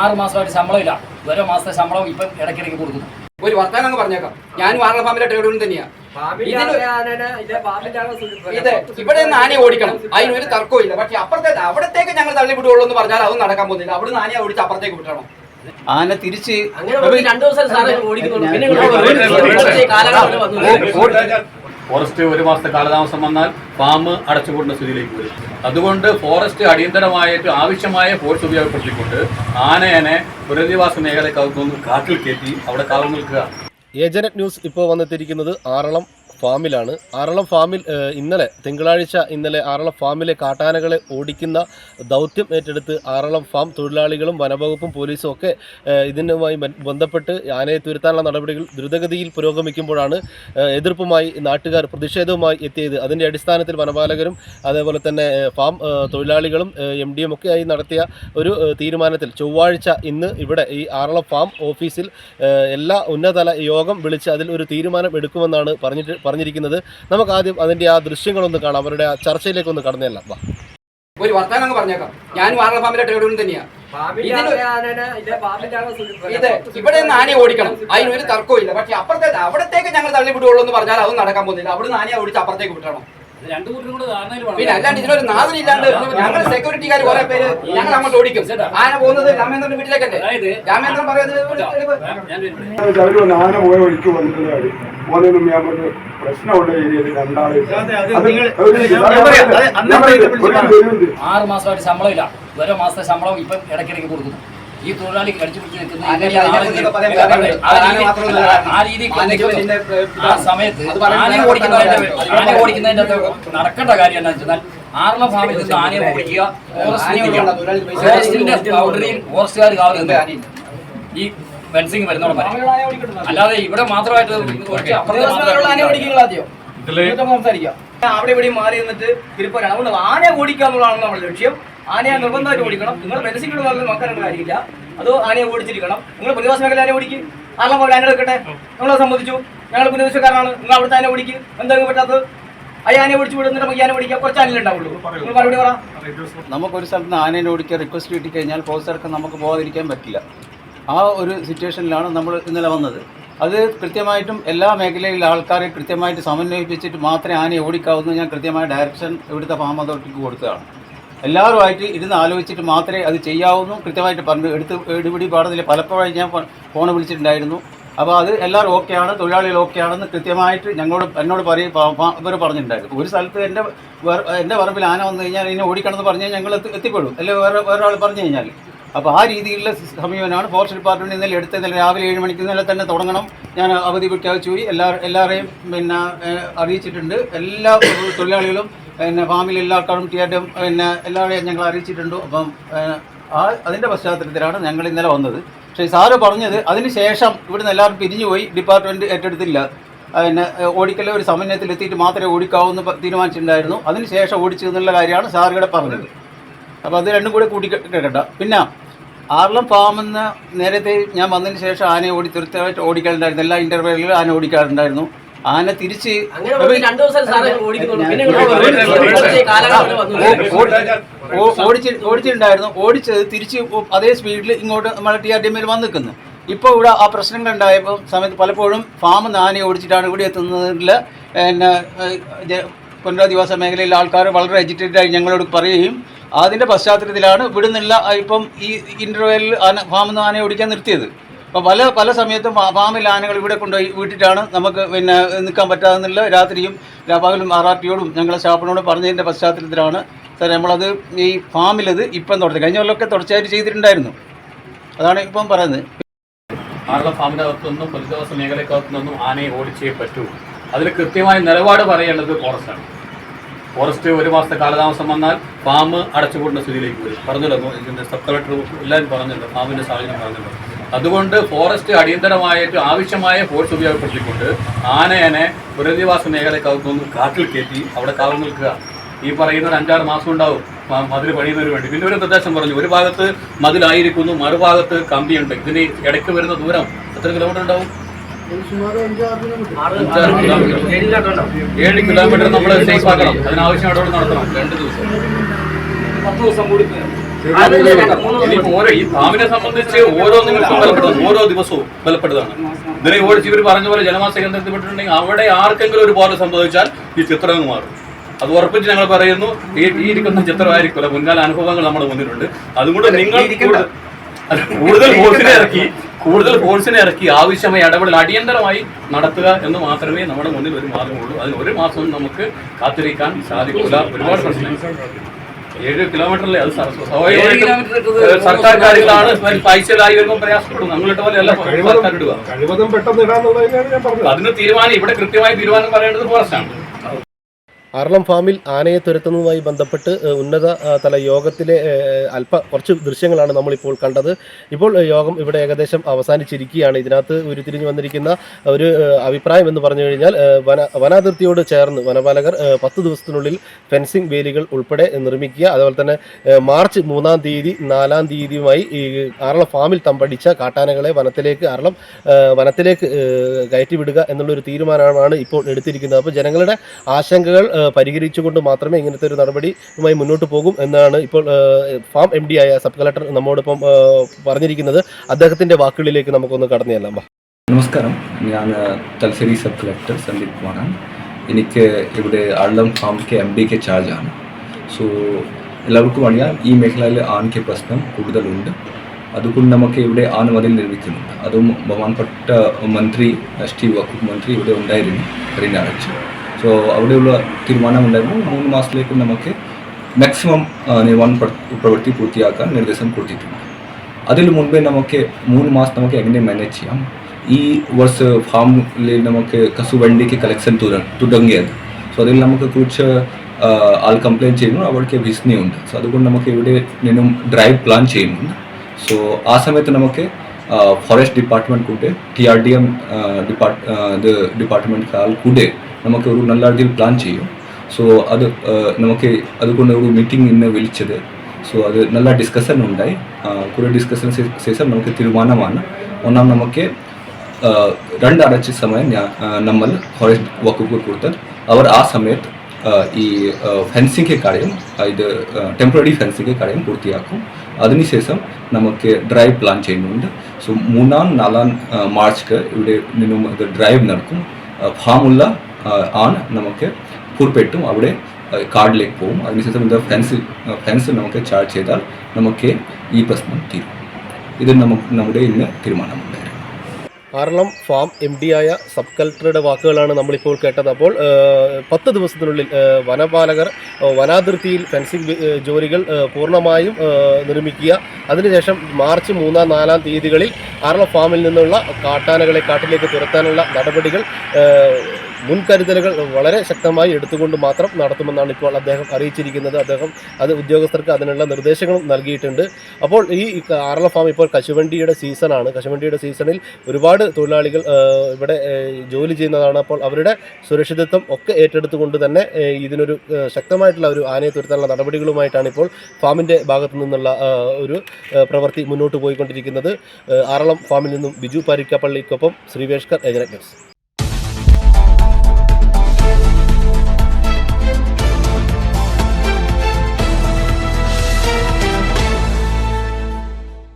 ആറ് മാസമായിട്ട് ശമ്പളമില്ല. ഓരോ മാസത്തെ ശമ്പളം ഇപ്പൊ ഇടയ്ക്കിടയ്ക്ക് കൊടുക്കുന്നു. ഒരു വർത്താനം അങ്ങ് പറഞ്ഞേക്കാം. ഞാനും ആറള ഫാമിലെ ട്രേഡ് തന്നെയാ. ഇത് ഇവിടെ നിന്ന് ആനയെ ഓടിക്കണം. അതിനൊരു തർക്കവും ഇല്ല പക്ഷെ അപ്പുറത്തെ അവിടത്തേക്ക് ഞങ്ങൾ തള്ളി വിടുകയുള്ളൂ എന്ന് പറഞ്ഞാൽ അതൊന്നും നടക്കാൻ പോകുന്നില്ല. അവിടെ നിന്ന് ആനയെ ഓടിച്ച് അപ്പുറത്തേക്ക് വിട്ടണം. ആന തിരിച്ച് രണ്ടു ദിവസം ഫോറസ്റ്റ് ഒരു മാസത്തെ കാലതാമസം വന്നാൽ ഫാം അടച്ചുപൂട്ടുന്ന സ്ഥിതിയിലേക്ക് വരും. അതുകൊണ്ട് ഫോറസ്റ്റ് അടിയന്തരമായിട്ട് ആവശ്യമായ ഫോഴ്സ് ഉപയോഗപ്പെടുത്തിക്കൊണ്ട് ആനയനെ പുനരധിവാസ മേഖലയ്ക്കകത്തുനിന്ന് കാട്ടിൽ കയറ്റി അവിടെ കാവൽ നിൽക്കുക. ഏജനറ്റ് ന്യൂസ് ഇപ്പോൾ വന്നെത്തിയിരിക്കുന്നത് ആറളം ഫാമിലാണ്. ആറളം ഫാമിൽ ഇന്നലെ തിങ്കളാഴ്ച ഇന്നലെ ആറളം ഫാമിലെ കാട്ടാനകളെ ഓടിക്കുന്ന ദൗത്യം ഏറ്റെടുത്ത് ആറളം ഫാം തൊഴിലാളികളും വനവകുപ്പും പോലീസും ഒക്കെ ഇതിനുമായി ബന്ധപ്പെട്ട് ആനയെ തുരുത്താനുള്ള നടപടികൾ ദ്രുതഗതിയിൽ പുരോഗമിക്കുമ്പോഴാണ് എതിർപ്പുമായി നാട്ടുകാർ പ്രതിഷേധവുമായി എത്തിയത്. അതിന്റെ അടിസ്ഥാനത്തിൽ വനപാലകരും അതേപോലെ തന്നെ ഫാം തൊഴിലാളികളും എം ഡി ഒക്കെയായി നടത്തിയ ഒരു തീരുമാനത്തിൽ ചൊവ്വാഴ്ച ഇന്ന് ഇവിടെ ഈ ആറളം ഫാം ഓഫീസിൽ എല്ലാ ഉന്നതതല യോഗം വിളിച്ച് അതിൽ ഒരു തീരുമാനം എടുക്കുമെന്നാണ് പറഞ്ഞിട്ട് പറഞ്ഞിരിക്കുന്നത്. നമുക്ക് ആദ്യം അതിന്റെ ആ ദൃശ്യങ്ങളൊന്ന് കാണാം. അവരുടെ ആ ചർച്ചയിലേക്ക് ഒന്ന് വാ. ഒരു വർത്താനം അങ്ങ് പറഞ്ഞേക്കാം. ഞാൻ ആറള ഫാമിലെ ട്രേഡുകളും തന്നെയാണ് ഇത് ഇവിടെ നിന്ന് ആനയെ ഓടിക്കണം. അതിനൊരു തർക്കവും ഇല്ല. പക്ഷെ അപ്പുറത്തെ അവിടത്തേക്ക് ഞങ്ങൾ തള്ളി വിടുകയുള്ളൂ എന്ന് പറഞ്ഞാൽ അതൊന്നും നടക്കാൻ പോകുന്നില്ല. അവിടെ നിന്ന് ആനയെ ഓടിച്ച് അപ്പുറത്തേക്ക് വിട്ടണം. പിന്നെ അല്ലാണ്ട് ഇതിനൊരു ഞങ്ങൾ സെക്യൂരിറ്റിക്കാർ കുറെ പേര് ഞങ്ങൾ അങ്ങോട്ട് ഓടിക്കും. ആന പോകുന്നത് രാമേന്ദ്രന്റെ വീട്ടിലേക്കല്ലേ? രാമേന്ദ്രൻ പറയുന്നത് ആന പോയ ഒഴിക്ക് വന്നിട്ടുള്ള കാര്യം. പ്രശ്നമുള്ള ഏരിയയിൽ രണ്ടാൾ ആറ് മാസമായിട്ട് ശമ്പളമില്ല. ഓരോ മാസത്തെ ശമ്പളം ഇപ്പം ഇടയ്ക്കിടയ്ക്ക് കൊടുക്കുന്നു. ഈ തൊഴിലാളി കടിച്ചു പിടിച്ച് നിൽക്കുന്ന ആന ആ സമയത്ത് ആനയെ ഓടിക്കുന്നതിന്റെ അത് ആന ഓടിക്കുന്നതിന്റെ അകത്ത് നടക്കേണ്ട കാര്യം എന്താണെന്ന് വെച്ചാൽ ആറുള്ള ഫാമിൽ നിന്ന് ആനയെ ഓടിക്കുക ഫോറസ്റ്റിന്റെ ബൗണ്ടറിയിൽ ഫോറസ്റ്റുകാർ കാവൽ. ഈ ഫെൻസിങ് വരുന്നോളം വരെ. അല്ലാതെ ഇവിടെ മാത്രമായിട്ട് അപ്പുറത്ത് അവിടെ ഇവിടെയും മാറി നിന്നിട്ട് തിരുപ്പരാണ് അതുകൊണ്ട് ആനയെ ഓടിക്കുക എന്നുള്ളതാണ് നമ്മുടെ ലക്ഷ്യം. ആനയെ നിർബന്ധമായിട്ട് ഓടിക്കണം. നിങ്ങൾ മനസ്സിലുള്ള നോക്കാനുള്ള കാര്യമില്ല. അതോ ആനയെ ഓടിച്ചിരിക്കണം. നിങ്ങൾ പ്രതിവാസ മേഖല ആനയെ ഓടിക്കും. ആളെ പോലെ ആന എടുക്കട്ടെ നമ്മളെ സംബന്ധിച്ചു. ഞങ്ങൾ പുതിയവശക്കാരാണ് നിങ്ങൾ അവിടുത്തെ ആന ഓടിക്കും. എന്തെങ്കിലും പറ്റാത്തത്? അയാനെ ഓടിച്ചു വിടുന്നിട്ട് ആന ഓടിക്കാം. കുറച്ച് ആനയിലേ ഉണ്ടാവുള്ളൂ. നിങ്ങൾ മറുപടി പറ. നമുക്കൊരു സ്ഥലത്ത് നിന്ന് ആനേനെ ഓടിക്കാൻ റിക്വസ്റ്റ് കിട്ടിക്കഴിഞ്ഞാൽ കഴിഞ്ഞാൽ ഫോഴ്സർക്ക് നമുക്ക് പോകാതിരിക്കാൻ പറ്റില്ല. ആ ഒരു സിറ്റുവേഷനിലാണ് നമ്മൾ ഇന്നലെ വന്നത്. അത് കൃത്യമായിട്ടും എല്ലാ മേഖലയിലെ ആൾക്കാരെ കൃത്യമായിട്ട് സമന്വയിപ്പിച്ചിട്ട് മാത്രമേ ആനയെ ഓടിക്കാവൂ ഞാൻ കൃത്യമായ ഡയറക്ഷൻ ഇവിടുത്തെ ഫാം അതോറിറ്റിക്ക് കൊടുത്തതാണ്. എല്ലാവരുമായിട്ട് ഇരുന്ന് ആലോചിച്ചിട്ട് മാത്രമേ അത് ചെയ്യാവുന്നു കൃത്യമായിട്ട് പറഞ്ഞു എടുത്ത് എടുപിടി പാടുന്നില്ല പലപ്പോഴായി ഞാൻ ഫോൺ വിളിച്ചിട്ടുണ്ടായിരുന്നു. അപ്പോൾ അത് എല്ലാവരും ഓക്കെയാണ് തൊഴിലാളികൾ ഓക്കെയാണെന്ന് കൃത്യമായിട്ട് ഞങ്ങളോട് എന്നോട് പറയും ഇവർ പറഞ്ഞിട്ടുണ്ടായിരുന്നു. ഒരു സ്ഥലത്ത് എന്റെ എന്റെ പറമ്പിൽ ആന വന്നു കഴിഞ്ഞാൽ ഇനി ഓടിക്കണമെന്ന് പറഞ്ഞു കഴിഞ്ഞാൽ ഞങ്ങൾ എത്തി എത്തിപ്പെടും അല്ലെങ്കിൽ വേറെ വേറെ ആൾ പറഞ്ഞു കഴിഞ്ഞാൽ. അപ്പോൾ ആ രീതിയിലുള്ള സമീപനമാണ്. ഫോറസ്റ്റ് ഡിപ്പാർട്ട്മെന്റ് ഇന്നലെ എടുത്ത് ഇന്നലെ രാവിലെ ഏഴ് മണിക്ക് ഇന്നലെ തന്നെ തുടങ്ങണം. ഞാൻ അവധി പ്രഖ്യാപിച്ചു. എല്ലാ എല്ലാവരെയും പിന്നെ അറിയിച്ചിട്ടുണ്ട്. എല്ലാ തൊഴിലാളികളും പിന്നെ ഫാമിൽ എല്ലാവർക്കും ടിയാറ്റും പിന്നെ എല്ലാവരെയും ഞങ്ങൾ അറിയിച്ചിട്ടുണ്ട്. അപ്പം ആ അതിന്റെ പശ്ചാത്തലത്തിലാണ് ഞങ്ങൾ ഇന്നലെ വന്നത്. പക്ഷേ സാറ് പറഞ്ഞത് അതിന് ശേഷം ഇവിടുന്ന് എല്ലാവരും പിരിഞ്ഞു പോയി. ഡിപ്പാർട്ട്മെന്റ് ഏറ്റെടുത്തില്ല. പിന്നെ ഓടിക്കല്ലേ ഓടിക്കലെ ഒരു സമന്വയത്തിൽ എത്തിയിട്ട് മാത്രമേ ഓടിക്കാവൂ എന്ന് തീരുമാനിച്ചിട്ടുണ്ടായിരുന്നു. അതിന് ശേഷം ഓടിച്ചു എന്നുള്ള കാര്യമാണ് സാറുകൂടെ പറഞ്ഞത്. അപ്പോൾ അത് രണ്ടും കൂടെ കൂട്ടി കേൾക്കണ്ട. പിന്നെ ആർലം ഫാമെന്ന് നേരത്തെ ഞാൻ വന്നതിന് ശേഷം ആനയെ ഓടി തീർച്ചയായിട്ടും ഓടിക്കാറുണ്ടായിരുന്നു. എല്ലാ ഇന്റർവ്യൂലും ആന ഓടിക്കാറുണ്ടായിരുന്നു. ആന തിരിച്ച് ഓടിച്ച് ഓടിച്ചിട്ടുണ്ടായിരുന്നു. ഓടിച്ചത് തിരിച്ച് അതേ സ്പീഡിൽ ഇങ്ങോട്ട് നമ്മളെ ടി ആർ ഡി എമ്മിൽ വന്ന് നിൽക്കുന്നു. ഇപ്പോൾ ഇവിടെ ആ പ്രശ്നങ്ങൾ ഉണ്ടായപ്പോൾ സമയത്ത് പലപ്പോഴും ഫാം ആനയെ ഓടിച്ചിട്ടാണ് ഇവിടെ എത്തുന്നതിൽ പിന്നെ ഏഹ്, പുനരധിവാസ മേഖലയിലെ ആൾക്കാർ വളരെ എജിറ്റേറ്റഡ് ആയി ഞങ്ങളോട് പറയുകയും അതിന്റെ പശ്ചാത്തലത്തിലാണ് ഇവിടുന്നുള്ള ഇപ്പം ഈ ഇന്റർവെല്ലിൽ ആന ഫാമിൽ നിന്ന് ആനയെ ഓടിക്കാൻ നിർത്തിയത്. അപ്പോൾ പല പല സമയത്തും ഫാമിൽ ആനകൾ ഇവിടെ കൊണ്ടുപോയി വീട്ടിട്ടാണ് നമുക്ക് പിന്നെ നിൽക്കാൻ പറ്റാതെന്നുള്ള രാത്രിയും രാപകലും ആർ ഞങ്ങളെ സ്റ്റാഫിനോട് പറഞ്ഞതിന്റെ പശ്ചാത്തലത്തിലാണ്. സാർ നമ്മളത് ഈ ഫാമിലത് ഇപ്പം തുടച്ചത് കഴിഞ്ഞ കൊല്ലമൊക്കെ തുടർച്ചയായിട്ട് ചെയ്തിട്ടുണ്ടായിരുന്നു. അതാണ് ഇപ്പം പറയുന്നത്. ആറുള്ള അകത്തുനിന്നും പ്രതിദിവസ മേഖലക്കകത്തുനിന്നും ആനയെ ഓടിച്ചേ പറ്റൂ. അതിൽ കൃത്യമായ നിലപാട് പറയേണ്ടത് ഫോറസ്റ്റാണ്. ഫോറസ്റ്റ് ഒരു മാസത്തെ കാലതാമസം വന്നാൽ ഫാം അടച്ചുപൂട്ടുന്ന സ്ഥിതിയിലേക്ക് വരും. പറഞ്ഞല്ലോ സബ് കളക്ടർ എല്ലാവരും പറഞ്ഞല്ലോ ഫാമിന്റെ സാഹചര്യം പറഞ്ഞല്ലോ. അതുകൊണ്ട് ഫോറസ്റ്റ് അടിയന്തരമായിട്ട് ആവശ്യമായ ഫോഴ്സ് ഉപയോഗപ്പെടുത്തിക്കൊണ്ട് ആനയനെ പുനരധിവാസ മേഖലക്കകത്തുനിന്ന് കാട്ടിൽ കയറ്റി അവിടെ കാവൽ നിൽക്കുക. ഈ പറയുന്ന ഒരു അഞ്ചാറ് മാസം ഉണ്ടാവും. മതിൽ പണിയുന്നതിന് വേണ്ടി. പിന്നെ ഒരു നിർദ്ദേശം പറഞ്ഞു ഒരു ഭാഗത്ത് മതിലായിരിക്കുന്നു മറുഭാഗത്ത് കമ്പിയുണ്ട്. ഇതിന് ഇടയ്ക്ക് വരുന്ന ദൂരം എത്ര കിലോമീറ്റർ. ഉണ്ടാവും. ഏഴ് കിലോമീറ്റർ നമ്മൾ സേഫ് ആക്കണം. അതിനാവശ്യം ഇടപെടൽ നടത്തണം. രണ്ട് ദിവസം. പത്ത് ദിവസം കൂടി ഇനിയിപ്പോ ഓരോ ഈ ഫാമിനെ സംബന്ധിച്ച് ഓരോ നിങ്ങൾക്കും ബലപ്പെടുന്നു ഓരോ ദിവസവും ബലപ്പെടുന്നതാണ്. ഇതിനെ ഓടിച്ച് ഇവർ പറഞ്ഞ പോലെ ജനവാസ കേന്ദ്രത്തിൽ പെട്ടിട്ടുണ്ടെങ്കിൽ അവിടെ ആർക്കെങ്കിലും ഒരു പോലെ സംഭവിച്ചാൽ ഈ ചിത്രം മാറും. അത് ഉറപ്പിച്ച് ഞങ്ങൾ പറയുന്നു ഈ ഈ ഇരിക്കുന്ന ചിത്രമായിരിക്കില്ല മുൻകാല അനുഭവങ്ങൾ നമ്മുടെ മുന്നിലുണ്ട്. അതുകൊണ്ട് നിങ്ങൾ കൂടുതൽ ഫോഴ്സിനെ ഇറക്കി കൂടുതൽ ഫോഴ്സിനെ ഇറക്കി ആവശ്യമായ ഇടപെടൽ അടിയന്തരമായി നടത്തുക എന്ന് മാത്രമേ നമ്മുടെ മുന്നിൽ ഒരു മാർഗമുള്ളൂ. അതിന് ഒരു മാസം നമുക്ക് കാത്തിരിക്കാൻ സാധിക്കില്ല ഒരുപാട് പ്രശ്നങ്ങൾ. ഏഴ് കിലോമീറ്ററിലെ അത് സ്വാഭാവികമായിട്ടും സർക്കാർ കാര്യങ്ങളാണ് പൈസയിലായി വരുമ്പോൾ പ്രയാസപ്പെടും. നമ്മളിട്ട് പോലെ അല്ല സർക്കാർ ഇടുക അതിന് തീരുമാനം ഇവിടെ കൃത്യമായി തീരുമാനം പറയേണ്ടത് ഫോറസ്റ്റാണ്. ആറളം ഫാമിൽ ആനയെ തുരത്തുന്നതുമായി ബന്ധപ്പെട്ട് ഉന്നത തല യോഗത്തിലെ അല്പ കുറച്ച് ദൃശ്യങ്ങളാണ് നമ്മളിപ്പോൾ കണ്ടത്. ഇപ്പോൾ യോഗം ഇവിടെ ഏകദേശം അവസാനിച്ചിരിക്കുകയാണ്. ഇതിനകത്ത് ഉരുത്തിരിഞ്ഞു വന്നിരിക്കുന്ന ഒരു അഭിപ്രായം എന്ന് പറഞ്ഞു കഴിഞ്ഞാൽ വന വനാതിർത്തിയോട് ചേർന്ന് വനപാലകർ പത്ത് ദിവസത്തിനുള്ളിൽ ഫെൻസിംഗ് വേലികൾ ഉൾപ്പെടെ നിർമ്മിക്കുക. അതുപോലെ തന്നെ മാർച്ച് മൂന്നാം തീയതി നാലാം തീയതിയുമായി ഈ ആറളം ഫാമിൽ തമ്പടിച്ച കാട്ടാനകളെ വനത്തിലേക്ക് ആറളം വനത്തിലേക്ക് കയറ്റിവിടുക എന്നുള്ളൊരു തീരുമാനമാണ് ഇപ്പോൾ എടുത്തിരിക്കുന്നത്. അപ്പോൾ ജനങ്ങളുടെ ആശങ്കകൾ പരിഹരിച്ചുകൊണ്ട് മാത്രമേ ഇങ്ങനത്തെ ഒരു നടപടിയുമായി മുന്നോട്ട് പോകും എന്നാണ് ഇപ്പോൾ ഫാം എം ഡി ആയ സബ് കളക്ടർ നമ്മോടൊപ്പം പറഞ്ഞിരിക്കുന്നത്. അദ്ദേഹത്തിന്റെ വാക്കുകളിലേക്ക് നമുക്കൊന്ന് കടന്നു ചെല്ലാം നമസ്കാരം. ഞാൻ തലശ്ശേരി സബ് കളക്ടർ സന്ദീപ് കുമാറാണ്. എനിക്ക് ഇവിടെ ആളം farm K M D K ചാർജാണ്. So എല്ലാവർക്കും അറിയാം ഈ മേഖലയിൽ ആണിക്ക് പ്രശ്നം കൂടുതലുണ്ട്. അതുകൊണ്ട് നമുക്ക് ഇവിടെ ആനുമതി നിർമ്മിക്കുന്നുണ്ട് അതും ബഹുമാനപ്പെട്ട മന്ത്രി ശ്രീ വകുപ്പ് മന്ത്രി ഇവിടെ ഉണ്ടായിരുന്നു കഴിഞ്ഞ ആഴ്ച സോ അവിടെയുള്ള തീരുമാനമുണ്ടായിരുന്നു. മൂന്ന് മാസത്തിലേക്ക് നമുക്ക് മാക്സിമം നിർമ്മാണ പ്ര- പ്രവൃത്തി പൂർത്തിയാക്കാൻ നിർദ്ദേശം കൊടുത്തിട്ടുണ്ട്. അതിൽ മുൻപേ നമുക്ക് മൂന്ന് മാസം നമുക്ക് എങ്ങനെ മാനേജ് ചെയ്യാം? ഈ വർഷ ഫാമിൽ നമുക്ക് കസുവണ്ടിക്ക് കളക്ഷൻ തുടങ്ങിയത്. സോ അതിൽ നമുക്ക് കുറച്ച് ആൾ കംപ്ലയിന്റ് ചെയ്യുന്നു. അവർക്ക് ഭീഷണിയുണ്ട് സോ അതുകൊണ്ട് നമുക്ക് ഇവിടെ നിന്നും ഡ്രൈവ് പ്ലാൻ ചെയ്യുന്നുണ്ട്. സോ ആ സമയത്ത് നമുക്ക് ഫോറസ്റ്റ് ഡിപ്പാർട്ട്മെന്റ് കൂടെ T R D M department ഇത് ഡിപ്പാർട്ട്മെന്റ് ആൾ കൂടെ നമുക്ക് ഒരു നല്ല രീതിയിൽ പ്ലാൻ ചെയ്യും. സോ അത് നമുക്ക് അതുകൊണ്ട് ഒരു മീറ്റിംഗ് ഇന്ന് വിളിച്ചത്. സോ അത് നല്ല ഡിസ്കഷൻ ഉണ്ടായി. കുറേ ഡിസ്കഷൻ ശേഷം നമുക്ക് തീരുമാനമാണ്. ഒന്നാം നമുക്ക് രണ്ടാഴ്ച സമയം ഞാൻ നമ്മൾ ഫോറസ്റ്റ് വകുപ്പ് കൊടുത്തത് അവർ ആ സമയത്ത് ഈ ഫെൻസിങ് കാര്യം ഇത് ടെമ്പററി ഫെൻസിങ് കാര്യം പൂർത്തിയാക്കും. അതിനുശേഷം നമുക്ക് ഡ്രൈവ് പ്ലാൻ ചെയ്യുന്നുണ്ട്. സോ മൂന്നാം നാലാം മാർച്ച് ഇവിടെ നിന്നും ഡ്രൈവ് നടക്കും. ഫാമുള്ള ആണ് നമുക്ക് പുറപ്പെട്ടും അവിടെ കാർഡിലേക്ക് പോകും. അതിനുശേഷം എന്താ ഫെൻസ് ഫെൻസ് നമുക്ക് ചാർജ് ചെയ്താൽ നമുക്ക് ഈ പ്രശ്നം തീരും. ഇത് നമുക്ക് നമ്മുടെ ഇന്ന് തീരുമാനമുണ്ടായിരുന്നു. ആറളം ഫാം എം ഡി ആയ സബ് കളക്ടറുടെ വാക്കുകളാണ് നമ്മളിപ്പോൾ കേട്ടത്. അപ്പോൾ പത്ത് ദിവസത്തിനുള്ളിൽ വനപാലകർ വനാതിർത്തിയിൽ ഫെൻസിംഗ് ജോലികൾ പൂർണമായും നിർമ്മിക്കുക. അതിനുശേഷം മാർച്ച് മൂന്നാം നാലാം തീയതികളിൽ ആറളം ഫാമിൽ നിന്നുള്ള കാട്ടാനകളെ കാട്ടിലേക്ക് തുരത്താനുള്ള നടപടികൾ മുൻകരുതലുകൾ വളരെ ശക്തമായി എടുത്തുകൊണ്ട് മാത്രം നടത്തുമെന്നാണ് ഇപ്പോൾ അദ്ദേഹം അറിയിച്ചിരിക്കുന്നത്. അദ്ദേഹം അത് ഉദ്യോഗസ്ഥർക്ക് അതിനുള്ള നിർദ്ദേശങ്ങളും നൽകിയിട്ടുണ്ട്. അപ്പോൾ ഈ ആറള ഫാം ഇപ്പോൾ കശുവണ്ടിയുടെ സീസണാണ്. കശുവണ്ടിയുടെ സീസണിൽ ഒരുപാട് തൊഴിലാളികൾ ഇവിടെ ജോലി ചെയ്യുന്നതാണ്. അപ്പോൾ അവരുടെ സുരക്ഷിതത്വം ഒക്കെ ഏറ്റെടുത്തുകൊണ്ട് തന്നെ ഇതിനൊരു ശക്തമായിട്ടുള്ള ഒരു ആനയെ തുരുത്താനുള്ള നടപടികളുമായിട്ടാണ് ഇപ്പോൾ ഫാമിന്റെ ഭാഗത്തു നിന്നുള്ള ഒരു പ്രവൃത്തി മുന്നോട്ട് പോയിക്കൊണ്ടിരിക്കുന്നത്. ആറളം ഫാമിൽ നിന്നും ബിജു പാരിക്കപ്പള്ളിക്കൊപ്പം ശ്രീവേഷ്കർ ന്യൂസ്